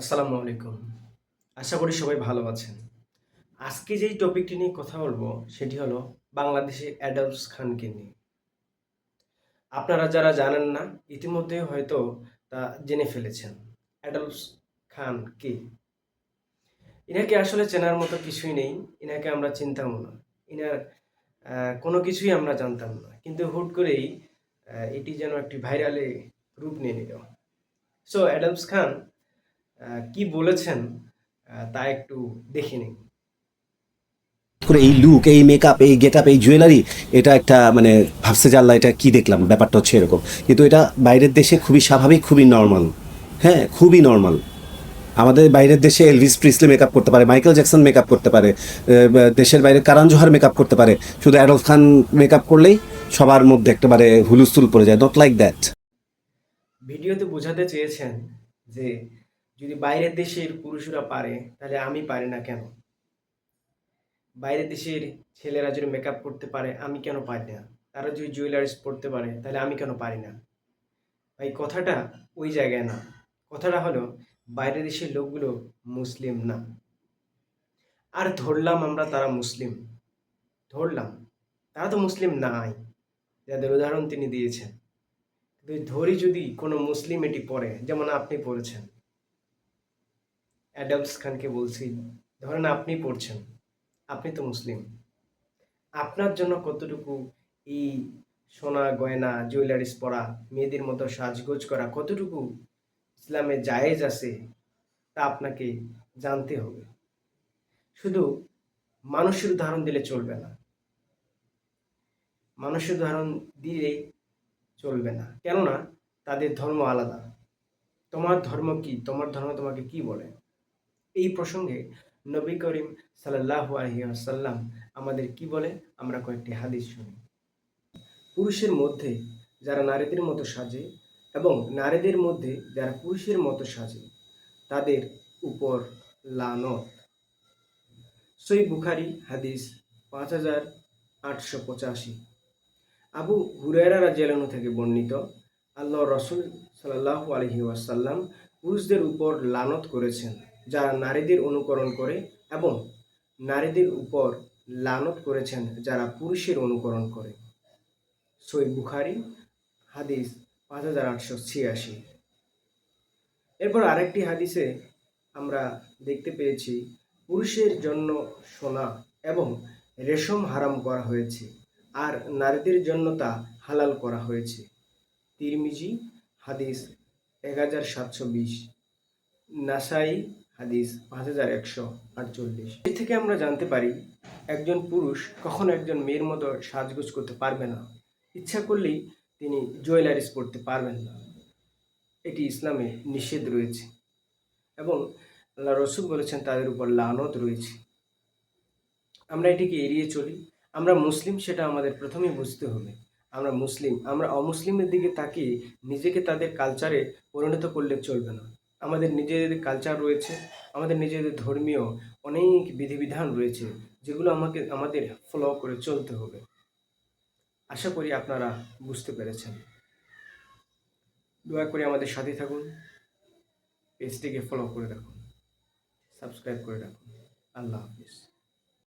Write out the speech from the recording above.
আসসালামু আলাইকুম। আশা করি সবাই ভালো আছেন। আজকে যেই টপিকটি নিয়ে কথা বলব, সেটি হলো বাংলাদেশের অ্যাডালস খানকে নিয়ে। আপনারা যারা জানেন না, ইতিমধ্যে হয়তো তা জেনে ফেলেছেন অ্যাডালস খান কে? ইনাকে আসলে চেনার মতো কিছুই নেই, ইনাকে আমরা চিনতাম না। ইনার কোনো কিছুই আমরা জানতাম না। কিন্তু হুট করেই এটি যেন একটি ভাইরালে রূপ নিয়ে নিল। সো অ্যাডামস খান কি বলেছেন তা একটু দেখে নিন করে এই লুক এই মেকআপ এই গেট আপ এই জুয়েলারি এটা একটা মানে ভাবছে যে আল্লাহ এটা কি দেখলাম? ব্যাপারটা হচ্ছে এরকম। কিন্তু এটা বাইরের দেশে খুবই স্বাভাবিক খুবই নর্মাল হ্যাঁ খুবই নর্মাল আমাদের বাইরের দেশে এলভিস প্রিসলি মেকআপ করতে পারে মাইকেল জ্যাকসন মেকআপ করতে পারে দেশের বাইরে কারণ জোহার মেকআপ করতে পারে। শুধু অ্যাডলফ খান মেকআপ করলেই সবার মধ্যে একেবারে হুলুস্থুল পড়ে যায় নট লাইক দ্যাট ভিডিওতে বোঝাতে চেয়েছেন যে যদি বাইরের দেশের পুরুষরা পারে, তাহলে আমি পারি না কেন? বাইরের দেশের ছেলেরা যদি মেকআপ করতে পারে, আমি কেন পারি না? তারা যদি জুয়েলারিস পড়তে পারে, তাহলে আমি কেন পারি না? ভাই, কথাটা ওই জায়গায় না। কথাটা হলো, বাইরের দেশের লোকগুলো মুসলিম না। আর ধরলাম আমরা তারা মুসলিম। ধরলাম। তারা তো মুসলিম নাই, যাদের উদাহরণ তিনি দিয়েছেন। ধরি যদি কোনো মুসলিম এটি পড়ে যেমন আপনি পড়েছেন অ্যাডামস খানকে বলছি, ধরেন আপনি পড়ছেন, আপনি তো মুসলিম। আপনার জন্য কতটুকু এই সোনা, গয়না জুয়েলারিস পরা, মেয়েদের মতো সাজগোজ করা কতটুকু ইসলামে জায়েজ আছে তা আপনাকে জানতে হবে। শুধু মানুষের উদাহরণ দিলে চলবে না। মানুষের উদাহরণ দিলে চলবে না। কেননা তাদের ধর্ম আলাদা। তোমার ধর্ম কি? তোমার ধর্ম তোমাকে কি বলে? এই প্রসঙ্গে নবী করিম সাল্লাহ আলহিহাসাল্লাম আমাদের কি বলে আমরা কয়েকটি হাদিস শুনি। পুরুষের মধ্যে যারা নারীদের মতো সাজে এবং নারীদের মধ্যে যারা পুরুষের মতো সাজে, তাদের উপর লানত। সই বুখারি হাদিস পাঁচ হাজার আটশো পঁচাশি। আবু হুরায়রা রাজিয়ালানু থেকে বর্ণিত আল্লাহ রসুল সাল্লাহ আলহি ওয়াসাল্লাম পুরুষদের উপর লানত করেছেন। যারা নারীদের অনুকরণ করে এবং নারীদের উপর লানত করেছেন যারা পুরুষের অনুকরণ করে। সই বুখারি, হাদিস পাঁচ হাজার আটশো ছিয়াশি। এরপর আরেকটি হাদিসে আমরা দেখতে পেয়েছি, পুরুষের জন্য সোনা এবং রেশম হারাম করা হয়েছে আর নারীদের জন্য তা হালাল করা হয়েছে। তিরমিজি, হাদিস এক হাজার সাতশো বিশ। নাসাই হাদিস পাঁচ হাজার একশো আটচল্লিশ। এর থেকে আমরা জানতে পারি, একজন পুরুষ কখনো একজন মেয়ের মতো সাজগোজ করতে পারবে না। ইচ্ছা করলেই তিনি জুয়েলারিস পড়তে পারবেন না। এটি ইসলামে নিষেধ রয়েছে এবং আল্লাহ রসুল বলেছেন তাদের উপর লানত রয়েছে। আমরা এটিকে এড়িয়ে চলি। আমরা মুসলিম, সেটা আমাদের প্রথমেই বুঝতে হবে। আমরা মুসলিম, আমরা অমুসলিমের দিকে তাকিয়ে নিজেকে তাদের কালচারে পরিণত করলে চলবে না। আমাদের নিজেদের কালচার রয়েছে, আমাদের নিজেদের ধর্মীয় অনেক বিধিবিধান রয়েছে, যেগুলো আমাকে, আমাদের ফলো করে চলতে হবে। আশা করি আপনারা বুঝতে পেরেছেন। দয়া করে আমাদের সাথে থাকুন পেজটিকে ফলো করে রাখুন সাবস্ক্রাইব করে রাখুন। আল্লাহ হাফিজ।